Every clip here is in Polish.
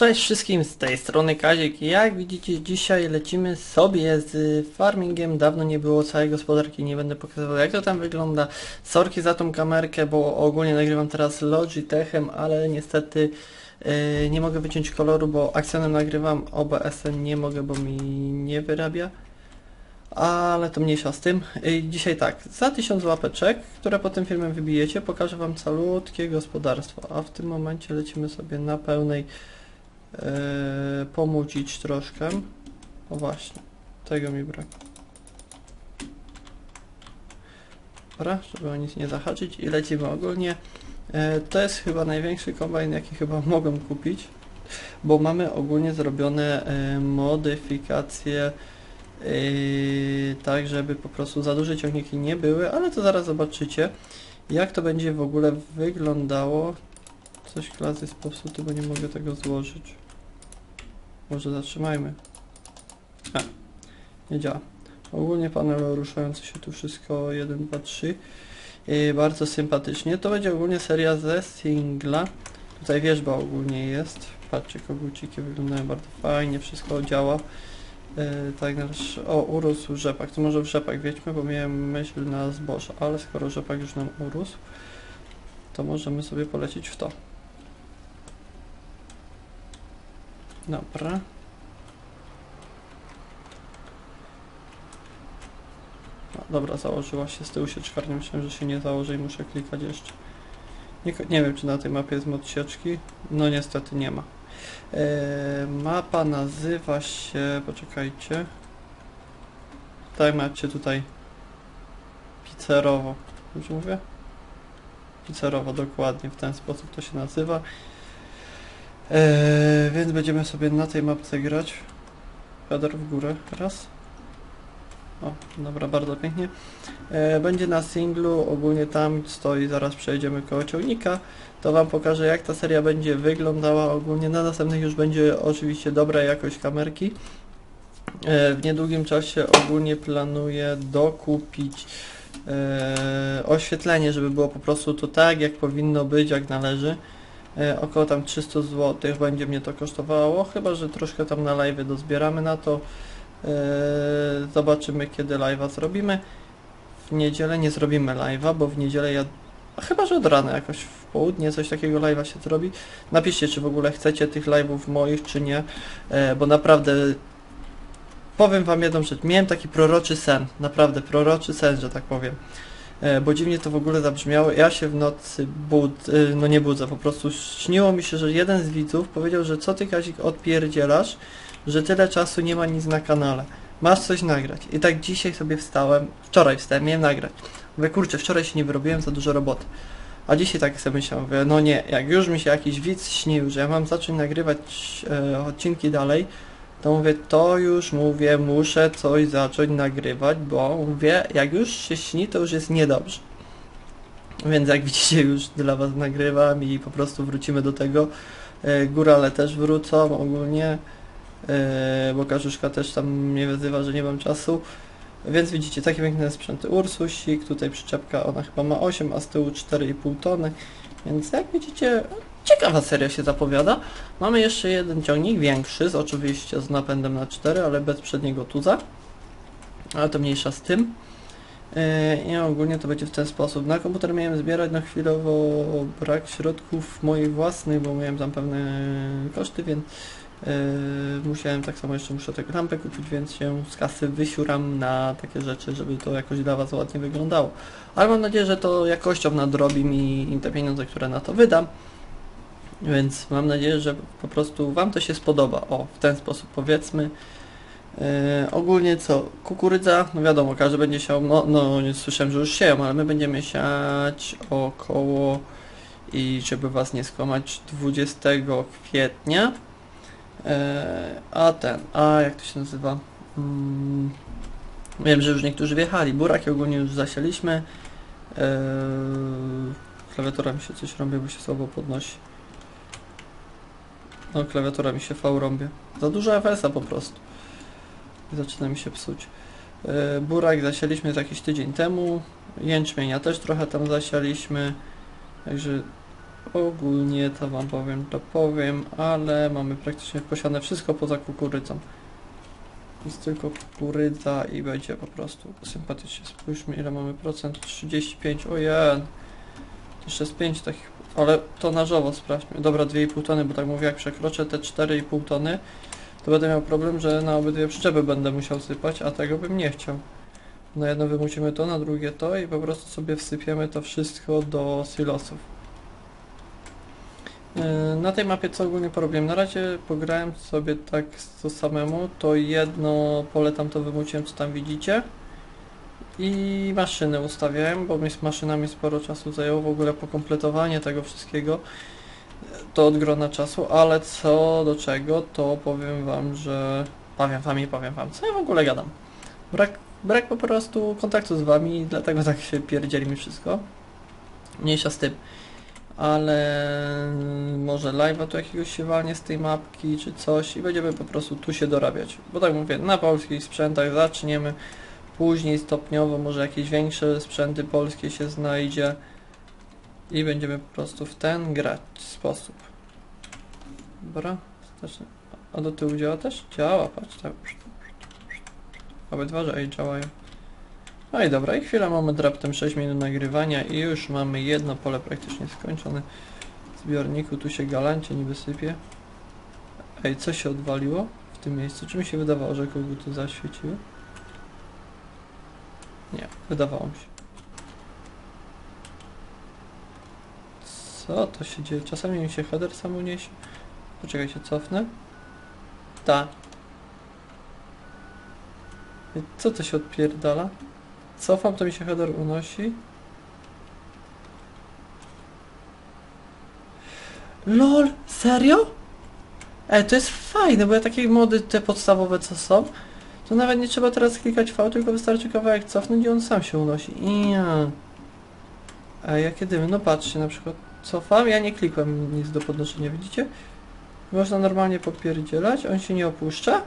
Cześć wszystkim, z tej strony Kazik. Jak widzicie dzisiaj lecimy sobie z farmingiem. Dawno nie było całej gospodarki, nie będę pokazywał jak to tam wygląda. Sorki za tą kamerkę, bo ogólnie nagrywam teraz Logitechem, ale niestety yy, nie mogę wyciąć koloru, bo akcjonem nagrywam OBS-em nie mogę, bo mi nie wyrabia. Ale to mniejsza z tym. Dzisiaj tak, za 1000 łapeczek, które po tym filmem wybijecie, pokażę wam calutkie gospodarstwo. A w tym momencie lecimy sobie na pełnej Eee, pomucić troszkę. O właśnie, tego mi brak. Dobra, żeby o nic nie zahaczyć i lecimy ogólnie. Eee, to jest chyba największy kombajn, jaki chyba mogłem kupić, bo mamy ogólnie zrobione e, modyfikacje e, tak, żeby po prostu za duże ciągniki nie były, ale to zaraz zobaczycie, jak to będzie w ogóle wyglądało. Coś klas jest popsuty, bo nie mogę tego złożyć. Może zatrzymajmy. A, nie działa. Ogólnie panel ruszający się tu wszystko 1, 2, 3. I bardzo sympatycznie. To będzie ogólnie seria ze singla. Tutaj wierzba ogólnie jest. Patrzcie, koguciki wyglądają bardzo fajnie, wszystko działa. Yy, tak, nasz, o, urósł rzepak. To może w rzepak wiedźmy, bo miałem myśl na zboże, ale skoro rzepak już nam urósł, to możemy sobie polecić w to. Dobra. Dobra, założyła się z tyłu sieczkarnia. Myślałem, że się nie założy i muszę klikać jeszcze. Nie, nie wiem, czy na tej mapie jest mod sieczki. No niestety nie ma. E, mapa nazywa się... Poczekajcie. Tak macie tutaj Pizzerowo. Już mówię? Pizzerowo, dokładnie. W ten sposób to się nazywa. Eee, więc będziemy sobie na tej mapce grać. Header w górę, raz. O, dobra, bardzo pięknie. Eee, będzie na singlu, ogólnie tam stoi, zaraz przejdziemy koło ciągnika. To wam pokażę jak ta seria będzie wyglądała ogólnie. Na następnych już będzie oczywiście dobra jakość kamerki. Eee, w niedługim czasie ogólnie planuję dokupić oświetlenie, żeby było po prostu to tak jak powinno być, jak należy. E, około tam 300 zł będzie mnie to kosztowało, chyba że troszkę tam na live dozbieramy na to. E, zobaczymy kiedy live'a zrobimy. W niedzielę nie zrobimy live'a, bo w niedzielę ja... Chyba, że od rana jakoś w południe coś takiego live'a się zrobi. Napiszcie, czy w ogóle chcecie tych live'ów moich, czy nie, e, bo naprawdę powiem wam jedną rzecz. Miałem taki proroczy sen, naprawdę proroczy sen, że tak powiem. E, bo dziwnie to w ogóle zabrzmiało. Ja się w nocy bud, e, no nie budzę, po prostu śniło mi się, że jeden z widzów powiedział, że co ty Kazik odpierdzielasz, że tyle czasu nie ma nic na kanale. Masz coś nagrać. I tak dzisiaj sobie wstałem, wczoraj wstałem, miałem nagrać. Mówię, kurczę, wczoraj się nie wyrobiłem za dużo roboty. A dzisiaj tak sobie myślałem, mówię, no nie, jak już mi się jakiś widz śnił, że ja mam zacząć nagrywać e, odcinki dalej, to mówię, to już mówię, muszę coś zacząć nagrywać, bo mówię, jak już się śni, to już jest niedobrze. Więc jak widzicie, już dla Was nagrywam i po prostu wrócimy do tego. E, górale też wrócą ogólnie, e, bo Karzuszka też tam mnie wyzywa, że nie mam czasu. Więc widzicie, takie piękne sprzęty Ursusik, tutaj przyczepka, ona chyba ma 8, a z tyłu 4,5 tony. Więc jak widzicie, ciekawa seria się zapowiada. Mamy jeszcze jeden ciągnik, większy, z, oczywiście z napędem na 4, ale bez przedniego tuza. Ale to mniejsza z tym. Yy, I ogólnie to będzie w ten sposób. Na komputer miałem zbierać, no chwilowo brak środków moich własnych, bo miałem tam pewne koszty, więc yy, musiałem tak samo jeszcze muszę tego lampę kupić, więc się z kasy wysiuram na takie rzeczy, żeby to jakoś dla Was ładnie wyglądało. Ale mam nadzieję, że to jakością nadrobi mi te pieniądze, które na to wydam. Więc mam nadzieję, że po prostu Wam to się spodoba. O, w ten sposób powiedzmy. Yy, ogólnie co? Kukurydza, no wiadomo, każdy będzie siał, no, no nie słyszałem, że już sieją, ale my będziemy siać około i żeby Was nie skłamać 20 kwietnia. Yy, a ten, a jak to się nazywa? Mm, wiem, że już niektórzy wjechali. Buraki ogólnie już zasialiśmy. Yy, klawiatura mi się coś robi, bo się słabo podnosi. No, klawiatura mi się V rąbie. Za dużo FS-a po prostu. I zaczyna mi się psuć. Yy, burak zasialiśmy jakiś tydzień temu. Jęczmienia też trochę tam zasialiśmy. Także Ogólnie to wam powiem, to powiem, ale mamy praktycznie posiane wszystko poza kukurydzą. Jest tylko kukurydza i będzie po prostu sympatycznie. Spójrzmy ile mamy procent. 35, ojej. Jeszcze z 5 takich, ale tonażowo sprawdźmy. Dobra, 2,5 tony, bo tak mówię, jak przekroczę te 4,5 tony, to będę miał problem, że na obydwie przyczepy będę musiał sypać, a tego bym nie chciał. Na jedno wymucimy to, na drugie to i po prostu sobie wsypiemy to wszystko do silosów. Yy, Na tej mapie co ogólnie porobiłem? Na razie pograłem sobie tak to samemu, to jedno pole tam to wymuciłem co tam widzicie i maszyny ustawiałem, bo mi z maszynami sporo czasu zajęło w ogóle pokompletowanie tego wszystkiego to od grona czasu, ale co do czego to powiem wam, że powiem wam i powiem wam, co ja w ogóle gadam. Brak, brak po prostu kontaktu z wami, dlatego tak się pierdzieli mi wszystko. Mniejsza z tym ale może live'a tu jakiegoś się walnie z tej mapki czy coś i będziemy po prostu tu się dorabiać. Bo tak mówię, na polskich sprzętach zaczniemy, później stopniowo może jakieś większe sprzęty polskie się znajdzie i będziemy po prostu w ten grać sposób. Dobra, zacznę. A do tyłu działa też? Działa, patrz tak. Obydwa, że działają. No i dobra, i chwila, moment raptem 6 minut nagrywania i już mamy jedno pole praktycznie skończone. W zbiorniku tu się galancie niby sypie. Ej, co się odwaliło w tym miejscu? Czy mi się wydawało, że koguty zaświeciły? Nie, wydawało mi się. Co to się dzieje? Czasami mi się header sam uniesie. Poczekajcie, cofnę. Ta. Co to się odpierdala? Cofam, to mi się header unosi. LOL, serio? Ej, to jest fajne, bo ja takie mody te podstawowe co są, to nawet nie trzeba teraz klikać V, tylko wystarczy kawałek cofnąć i on sam się unosi. I ja. Ej, jakie dymy? No patrzcie, na przykład cofam, ja nie klikłem nic do podnoszenia, widzicie? Można normalnie popierdzielać, on się nie opuszcza.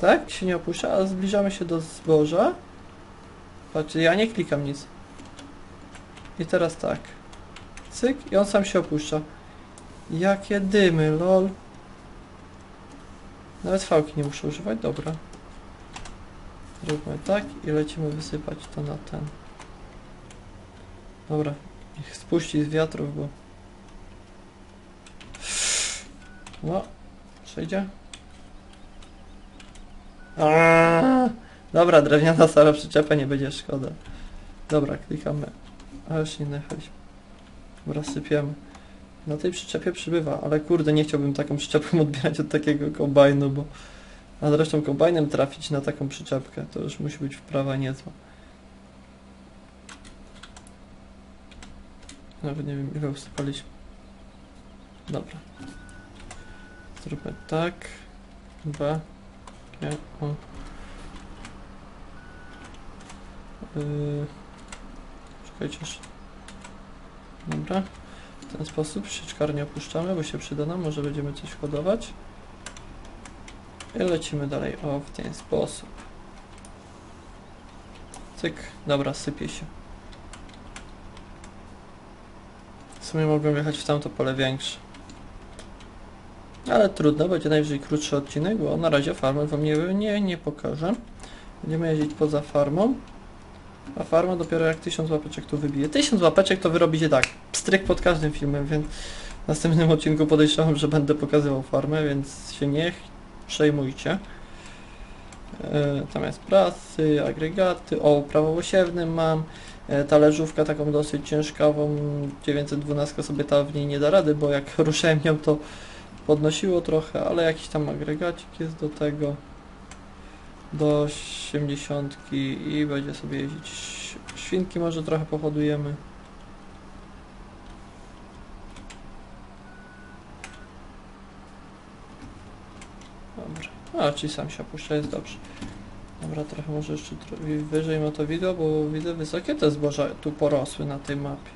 Tak? Się nie opuszcza, a zbliżamy się do zboża. Patrzcie, ja nie klikam nic. I teraz tak. Cyk i on sam się opuszcza. Jakie dymy, lol. Nawet fałki nie muszę używać, dobra. Zróbmy tak i lecimy wysypać to na ten. Dobra, niech spuści z wiatrów, bo... No, przejdzie. Dobra, drewniana stara przyczepa, nie będzie szkoda. Dobra, klikamy. A już nie nachaliśmy. Dobra, sypiemy. Na tej przyczepie przybywa, ale kurde, nie chciałbym taką przyczepką odbierać od takiego kombajnu, bo... A zresztą kombajnem trafić na taką przyczepkę, to już musi być wprawa niezła. Nawet nie wiem, ile usypaliśmy. Dobra. Zróbmy tak. B. G. O. Yy, czekajcie. Dobra. W ten sposób sieczkarnię opuszczamy, bo się przyda nam, może będziemy coś hodować. I lecimy dalej, o w ten sposób. Cyk, dobra, sypie się. W sumie mogłem jechać w tamto pole większe. Ale trudno, będzie najwyżej krótszy odcinek, bo na razie farmę wam nie, nie, nie pokażę. Będziemy jeździć poza farmą. A farma dopiero jak 1000 łapeczek tu wybije. 1000 łapeczek to wy robicie tak. Pstryk pod każdym filmem, więc w następnym odcinku podejrzewam, że będę pokazywał farmę, więc się nie przejmujcie. E, tam jest agregaty, o prawołosiewnym mam. E, talerzówka taką dosyć ciężkawą, 912 sobie ta w niej nie da rady, bo jak ruszałem ją to podnosiło trochę, ale jakiś tam agregacik jest do tego do 80 i będzie sobie jeździć. Świnki może trochę pohodujemy. Dobra. A, czyli sam się opuszcza, jest dobrze. Dobra, trochę może jeszcze wyżej ma to wideo, bo widzę wysokie te zboża tu porosły na tej mapie.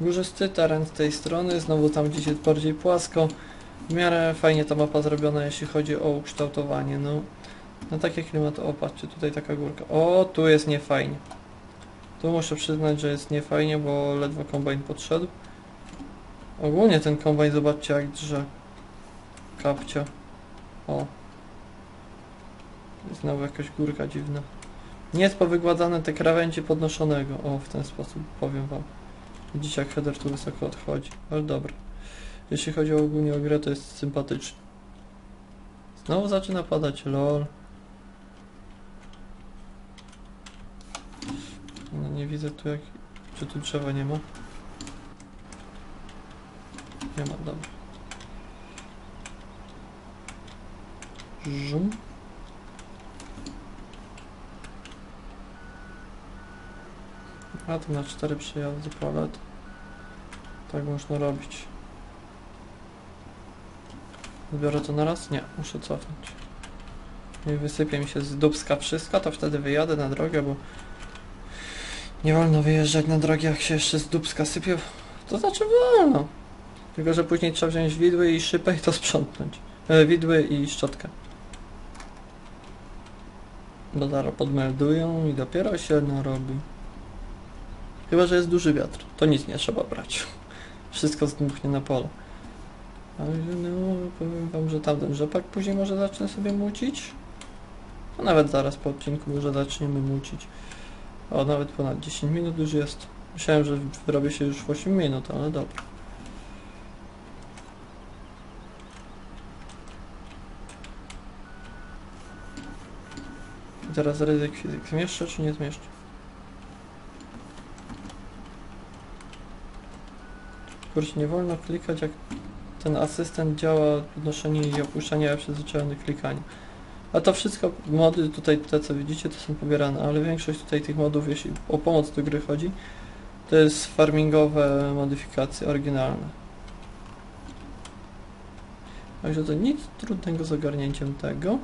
Górzysty teren z tej strony, znowu tam gdzieś jest bardziej płasko. W miarę fajnie ta mapa zrobiona, jeśli chodzi o ukształtowanie, no. Na takie klimaty, o patrzcie, tutaj taka górka. O, tu jest niefajnie. Tu muszę przyznać, że jest niefajnie, bo ledwo kombajn podszedł. Ogólnie ten kombajn, zobaczcie jak drze. Kapcia. O. Znowu jakaś górka dziwna. Nie jest powygładzane te krawędzie podnoszonego. O, w ten sposób powiem wam. Widzicie jak header tu wysoko odchodzi. Ale dobra. Jeśli chodzi o ogólnie o grę, to jest sympatyczny. Znowu zaczyna padać, lol. No nie widzę tu jak... Czy tu drzewa nie ma? Nie ma, dobra. Żum. Na cztery przejazdy palet. Tak można robić. Zbiorę to na raz? Nie, muszę cofnąć. Nie wysypie mi się z dubska wszystko, to wtedy wyjadę na drogę, bo nie wolno wyjeżdżać na drogę, jak się jeszcze z dubska sypie. To znaczy wolno. Tylko, że później trzeba wziąć widły i szypę i to sprzątnąć. E, widły i szczotkę. Bo zaraz podmeldują i dopiero się narobi. Chyba, że jest duży wiatr. To nic nie trzeba brać. Wszystko zdmuchnie na pole. Ale no, powiem wam, że tamten rzepak później może zacznę sobie mucić. A nawet zaraz po odcinku może zaczniemy mucić. O, nawet ponad 10 minut już jest. Myślałem, że wyrobię się już w 8 minut, ale dobra. I teraz ryzyk fizyk zmieszczę czy nie zmieszczę? Kurczę, nie wolno klikać jak ten asystent działa podnoszenie i opuszczanie, przyzwyczajony do klikania. A to wszystko, mody tutaj, te co widzicie, to są pobierane, ale większość tutaj tych modów, jeśli o pomoc do gry chodzi, to jest farmingowe modyfikacje oryginalne. Także to nic trudnego z ogarnięciem tego.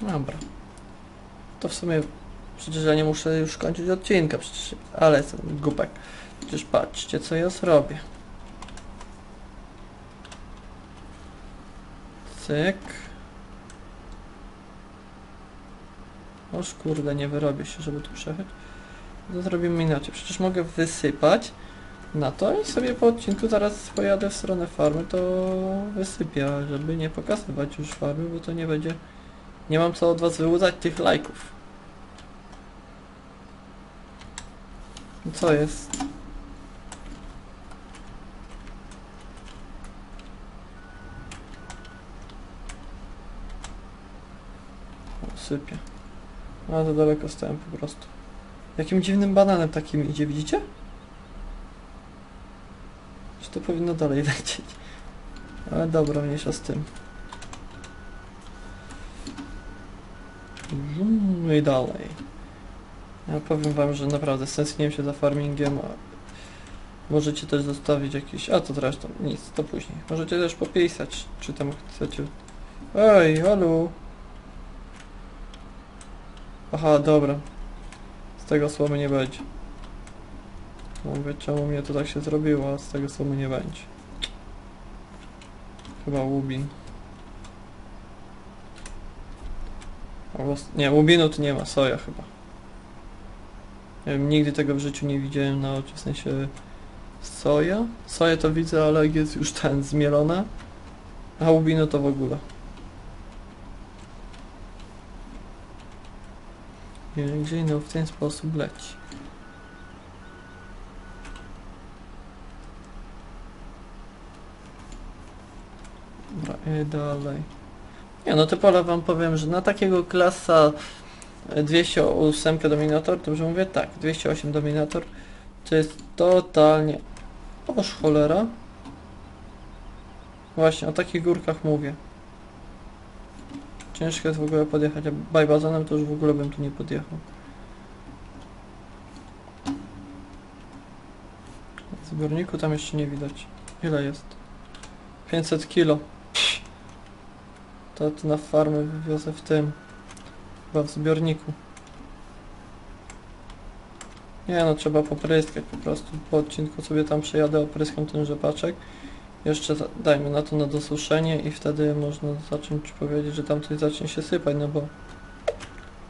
Dobra. To w sumie przecież ja nie muszę już kończyć odcinka, przecież, ale jestem głupek. Przecież patrzcie co ja zrobię. Cyk. Oż kurde, nie wyrobię się, żeby tu przejechać. To zrobimy inaczej. Przecież mogę wysypać na to i sobie po odcinku zaraz pojadę w stronę farmy, to wysypię, żeby nie pokazywać już farmy, bo to nie będzie... Nie mam co od was wyłudzać tych lajków. Co jest? Sypie. A to daleko stałem po prostu. Jakim dziwnym bananem takim idzie, widzicie? Czy to powinno dalej lecieć? Ale dobra, mniejsza z tym. No i dalej. Ja powiem wam, że naprawdę stęskniłem się za farmingiem. Możecie też zostawić jakieś... A to zresztą, nic, to później. Możecie też popisać, czy tam chcecie... Ej, halo! Aha, dobra. Z tego słomy nie będzie. Mówię, czemu mnie to tak się zrobiło, a z tego słomy nie będzie. Chyba łubin. Nie, łubinu tu nie ma, soja chyba. Nigdy tego w życiu nie widziałem na oczy, w sensie soja. Soję to widzę, ale jest już ten zmielona, a łubinu to w ogóle. Gdzie no w ten sposób leci. Dobra, i dalej. Nie no, te pola wam powiem, że na takiego klasa e, 208 Dominator, dobrze mówię? Tak, 208 Dominator to jest totalnie... Oż cholera. Właśnie, o takich górkach mówię. Ciężko jest w ogóle podjechać, a bajbazanem to już w ogóle bym tu nie podjechał. W zbiorniku tam jeszcze nie widać. Ile jest? 500 kilo. To, to na farmę wywiozę w tym. Chyba w zbiorniku. Nie no, trzeba popryskać po prostu. Po odcinku sobie tam przejadę, opryskam ten rzepaczek. Jeszcze dajmy na to na dosuszenie i wtedy można zacząć powiedzieć, że tam coś zacznie się sypać, no bo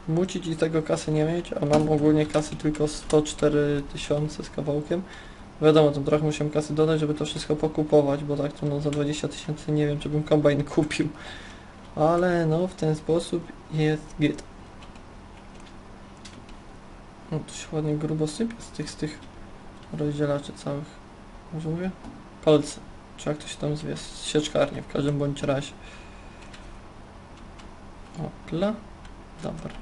mucić i tego kasy nie mieć, a mam ogólnie kasy tylko 104 tysiące z kawałkiem. Wiadomo, tam trochę musiałem kasy dodać, żeby to wszystko pokupować, bo tak to no za 20 tysięcy nie wiem, czy bym kombajn kupił. Ale no, w ten sposób jest git. No to się ładnie grubo sypie z tych, z tych rozdzielaczy całych. Może mówię? Kolce. Czy jak to się tam zwie? Sieczkarnie w każdym bądź razie. Opla. Dobra.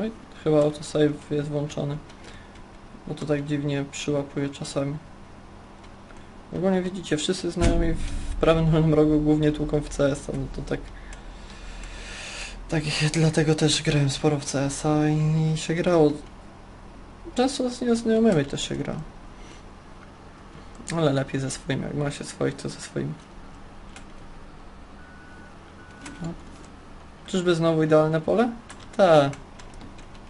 Oj, chyba autosave jest włączony. Bo to tak dziwnie przyłapuje czasami. Ogólnie widzicie, wszyscy znajomi w prawym dolnym rogu głównie tłuką w CS, no to tak... Tak, dlatego też grałem sporo w CS-a i się grało. Często z nieznajomymi też się gra. Ale lepiej ze swoimi, jak ma się swoich, to ze swoimi. No. Czyżby znowu idealne pole? Tak.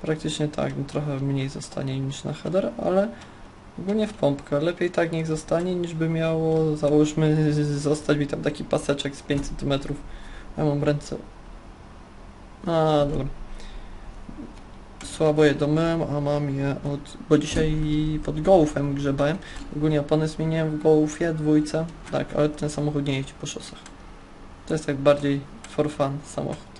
Praktycznie tak, trochę mniej zostanie niż na header, ale ogólnie w pompkę. Lepiej tak niech zostanie, niż by miało, załóżmy, zostać mi tam taki paseczek z 5 cm. Ja mam ręce... A, dobra. Słabo je domyłem, a mam je od... bo dzisiaj pod Golfem grzebałem. Ogólnie opony zmieniłem w Golfie, dwójce. Tak, ale ten samochód nie jeździ po szosach. To jest tak bardziej for fun samochód.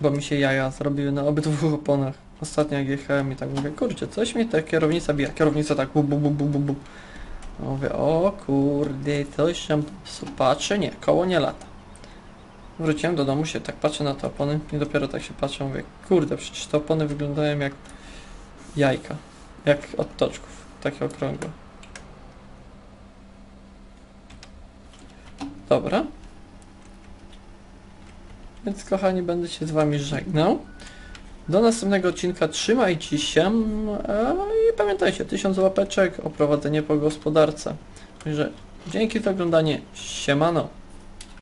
Bo mi się jaja zrobiły na obydwu oponach. Ostatnio jak jechałem i tak mówię, kurczę, coś mi ta kierownica bije. Kierownica tak bu bu bu bu bu bu. Mówię, o kurde, coś tam patrzę, nie, koło nie lata. Wróciłem do domu, się tak patrzę na te opony i dopiero tak się patrzę, mówię, kurde, przecież te opony wyglądają jak jajka. Jak od toczków, takie okrągłe. Dobra. Więc kochani, będę się z wami żegnał. Do następnego odcinka trzymajcie się i pamiętajcie, 1000 łapeczek, oprowadzenie po gospodarce. Także dzięki za oglądanie, siemano.